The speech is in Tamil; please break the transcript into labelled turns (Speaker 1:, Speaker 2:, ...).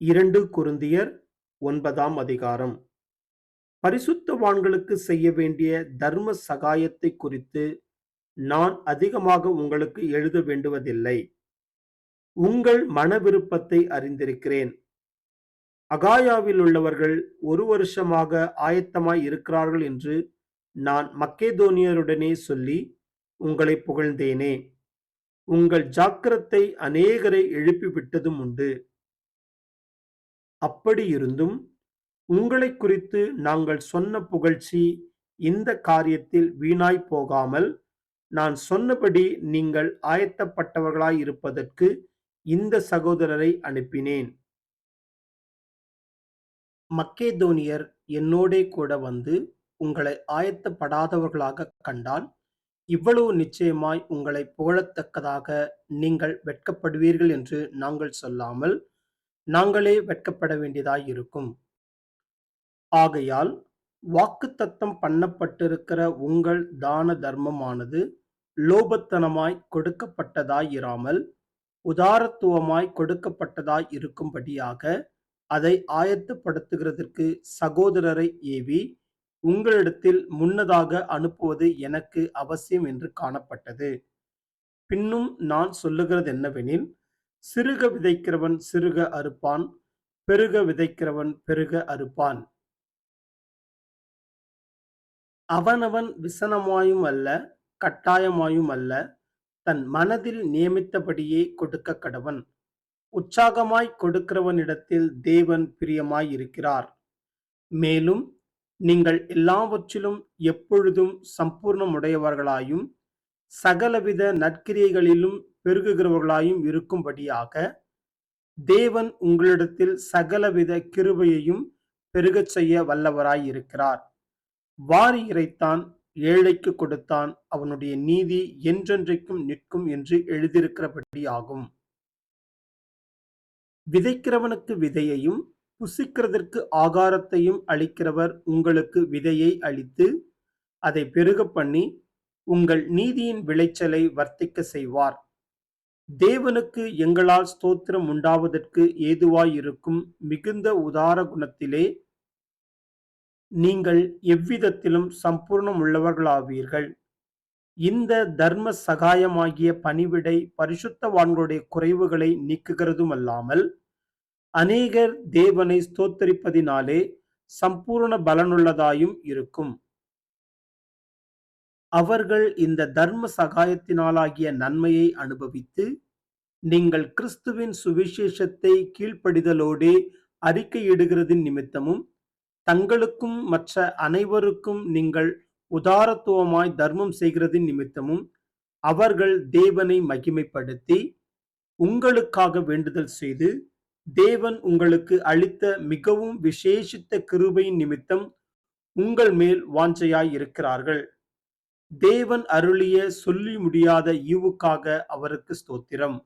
Speaker 1: இரண்டு குருந்தியர் ஒன்பதாம் அதிகாரம். பரிசுத்தவான்களுக்கு செய்ய வேண்டிய தர்ம சகாயத்தை குறித்து நான் அதிகமாக உங்களுக்கு எழுத வேண்டுவதில்லை. உங்கள் மன விருப்பத்தை அறிந்திருக்கிறேன். அகாயாவில் உள்ளவர்கள் ஒரு வருஷமாக ஆயத்தமாய் இருக்கிறார்கள் என்று நான் மக்கேதோனியருடனே சொல்லி உங்களை புகழ்ந்தேனே. உங்கள் ஜாக்கிரத்தை அநேகரை எழுப்பிவிட்டதும் உண்டு. அப்படியிருந்தும் உங்களைக் குறித்து நாங்கள் சொன்ன புகழ்ச்சி இந்த காரியத்தில் வீணாய் போகாமல் நான் சொன்னபடி நீங்கள் ஆயத்தப்பட்டவர்களாயிருப்பதற்கு இந்த சகோதரரை அனுப்பினேன். மக்கேதோனியர் என்னோடே கூட வந்து உங்களை ஆயத்தப்படாதவர்களாக கண்டால் இவ்வளவு நிச்சயமாய் உங்களை புகழத்தக்கதாக நீங்கள் வெட்கப்படுவீர்கள் என்று நாங்கள் சொல்லாமல் நாங்களே வெட்கப்பட வேண்டியதாய் இருக்கும் ஆகையால் வாக்குத்தத்தம் பண்ணப்பட்டிருக்கிற உங்கள் தான தர்மமானது லோபத்தனமாய் கொடுக்கப்பட்டதாயிராமல் உதாரத்துவமாய் கொடுக்கப்பட்டதாய் இருக்கும்படியாக அதை ஆயத்தப்படுத்துகிறதற்கு சகோதரரை ஏவி உங்களிடத்தில் முன்னதாக அனுப்புவது எனக்கு அவசியம் என்று காணப்பட்டது. பின்னும் நான் சொல்லுகிறது என்னவெனில் சிறுக விதைக்கிறவன் சிறுக அறுப்பான் பெருக விதைக்கிறவன் பெருக அறுப்பான். அவனவன் விசனமாயும் அல்ல கட்டாயமாயும் அல்ல தன் மனதில் நியமித்தபடியே கொடுக்க கடவன். உற்சாகமாய் கொடுக்கிறவனிடத்தில் தேவன் பிரியமாயிருக்கிறார். மேலும் நீங்கள் எல்லாவற்றிலும் எப்பொழுதும் சம்பூர்ணமுடையவர்களாயும் சகலவித நற்கிரியைகளிலும் பெருகுகிறவர்களாயும் இருக்கும்படியாக தேவன் உங்களிடத்தில் சகலவித கிருபையையும் பெருகச் செய்ய வல்லவராய் இருக்கிறார். வாரி இறைத்தான் ஏழைக்கு கொடுத்தான் அவனுடைய நீதி என்றென்றைக்கும் நிற்கும் என்று எழுதியிருக்கிறபடி ஆகும் விதைக்கிறவனுக்கு விதையையும் புசிக்கிறதற்கு ஆகாரத்தையும் அளிக்கிறவர் உங்களுக்கு விதையை அளித்து அதை பெருக பண்ணி உங்கள் நீதியின் விளைச்சலை வர்த்திக்க செய்வார். தேவனுக்கு எங்களால் ஸ்தோத்திரம் உண்டாவதற்கு ஏதுவாயிருக்கும் மிகுந்த உதார குணத்திலே நீங்கள் எவ்விதத்திலும் சம்பூர்ணம் உள்ளவர்களாவீர்கள் இந்த தர்ம சகாயமாகிய பணிவிடை பரிசுத்தவான்களுடைய குறைவுகளை நீக்குகிறதுமல்லாமல் அநேகர் தேவனை ஸ்தோத்தரிப்பதினாலே சம்பூர்ண பலனுள்ளதாயும் இருக்கும். அவர்கள் இந்த தர்ம சகாயத்தினாலாகிய நன்மையை அனுபவித்து நீங்கள் கிறிஸ்துவின் சுவிசேஷத்தை கீழ்ப்படிதலோடு அறிக்கையிடுகிறதின் நிமித்தமும் தங்களுக்கும் மற்ற அனைவருக்கும் நீங்கள் உதாரத்துவமாய் தர்மம் செய்கிறதின் நிமித்தமும் அவர்கள் தேவனை மகிமைப்படுத்தி உங்களுக்காக வேண்டுதல் செய்து தேவன் உங்களுக்கு அளித்த மிகவும் விசேஷித்த கிருபையின் நிமித்தம் உங்கள் மேல் வாஞ்சையாய் இருக்கிறார்கள் தேவன் அருளிய சொல்லி முடியாத ஈவுக்காக அவருக்கு ஸ்தோத்திரம்.